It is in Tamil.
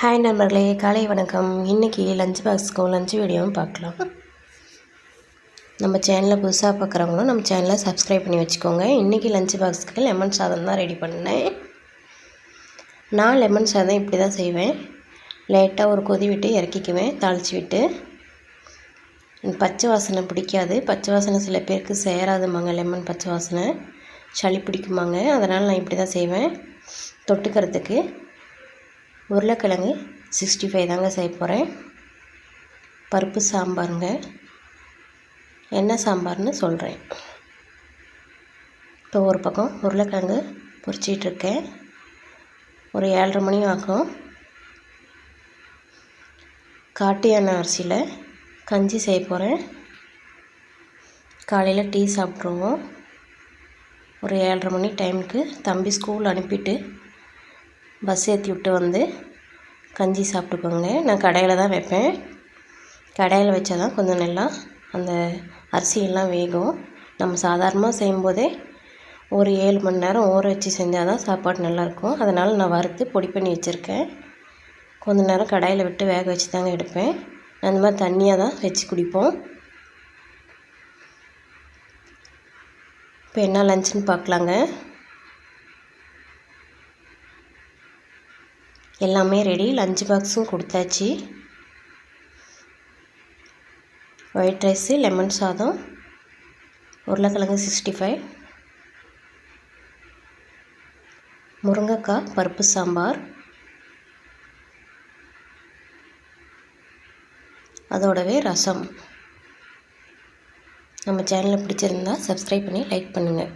ஹாய் நண்பர்களே காலை வணக்கம். இன்றைக்கி லஞ்ச் பாக்ஸுக்கும் லஞ்ச் வீடியோவும் பார்க்கலாம். நம்ம சேனலில் புதுசாக பார்க்குறவங்களும் நம்ம சேனலை சப்ஸ்கிரைப் பண்ணி வச்சுக்கோங்க. இன்றைக்கி லஞ்ச் பாக்ஸுக்கு லெமன் சாதம் தான் ரெடி பண்ணேன். நான் லெமன் சாதம் இப்படி தான் செய்வேன். லேட்டாக ஒரு கொதி விட்டு இறக்கிக்குவேன் தாளித்து விட்டு. பச்சை வாசனை பிடிக்காது. பச்சை வாசனை சில பேருக்கு சேராதுமாங்க லெமன் பச்சை வாசனை. சளி பிடிக்குமாங்க அதனால் நான் இப்படி தான் செய்வேன். தொட்டுக்கிறதுக்கு. உருளைக்கிழங்கு சிக்ஸ்டி ஃபைவ் தாங்க செய்ய போகிறேன். பருப்பு சாம்பாருங்க. என்ன சாம்பார்னு சொல்கிறேன். இப்போ ஒரு பக்கம் உருளைக்கிழங்கு பொறிச்சிட்ருக்கேன் ஒரு ஏழரை மணி ஆகும். காட்டு எண்ணெய் அரிசியில் கஞ்சி செய்ய போகிறேன். காலையில் டீ சாப்பிட்ருவோம். ஒரு ஏழரை மணி டைமுக்கு தம்பி ஸ்கூல் அனுப்பிட்டு பஸ் ஏற்றி விட்டு வந்து கஞ்சி சாப்பிட்டுக்கோங்க. நான் கடையில் தான் வைப்பேன். கடையில் வச்சா தான் கொஞ்சம் நல்லா அந்த அரிசியெல்லாம் வேகும். நம்ம சாதாரணமாக செய்யும்போதே ஒரு ஏழு மணி நேரம் ஊற வச்சு செஞ்சால் தான் சாப்பாடு நல்லாயிருக்கும். அதனால் நான் வறுத்து பொடி பண்ணி வச்சுருக்கேன். கொஞ்ச நேரம் கடாயில் விட்டு வேக வச்சு தாங்க எடுப்பேன் அந்த மாதிரி தண்ணியாக தான் வச்சு குடிப்போம். இப்போ என்ன லஞ்சுன்னு பார்க்கலாங்க. எல்லாமே ரெடி லஞ்ச் பாக்ஸும் கொடுத்தாச்சு. ஒயிட் ரைஸு லெமன் சாதம் உருளைக்கிழங்கு சிக்ஸ்டி ஃபைவ் முருங்கைக்காய் பருப்பு சாம்பார். அதோடவே ரசம். நம்ம சேனலை பிடிச்சிருந்தா சப்ஸ்கிரைப் பண்ணி லைக் பண்ணுங்கள்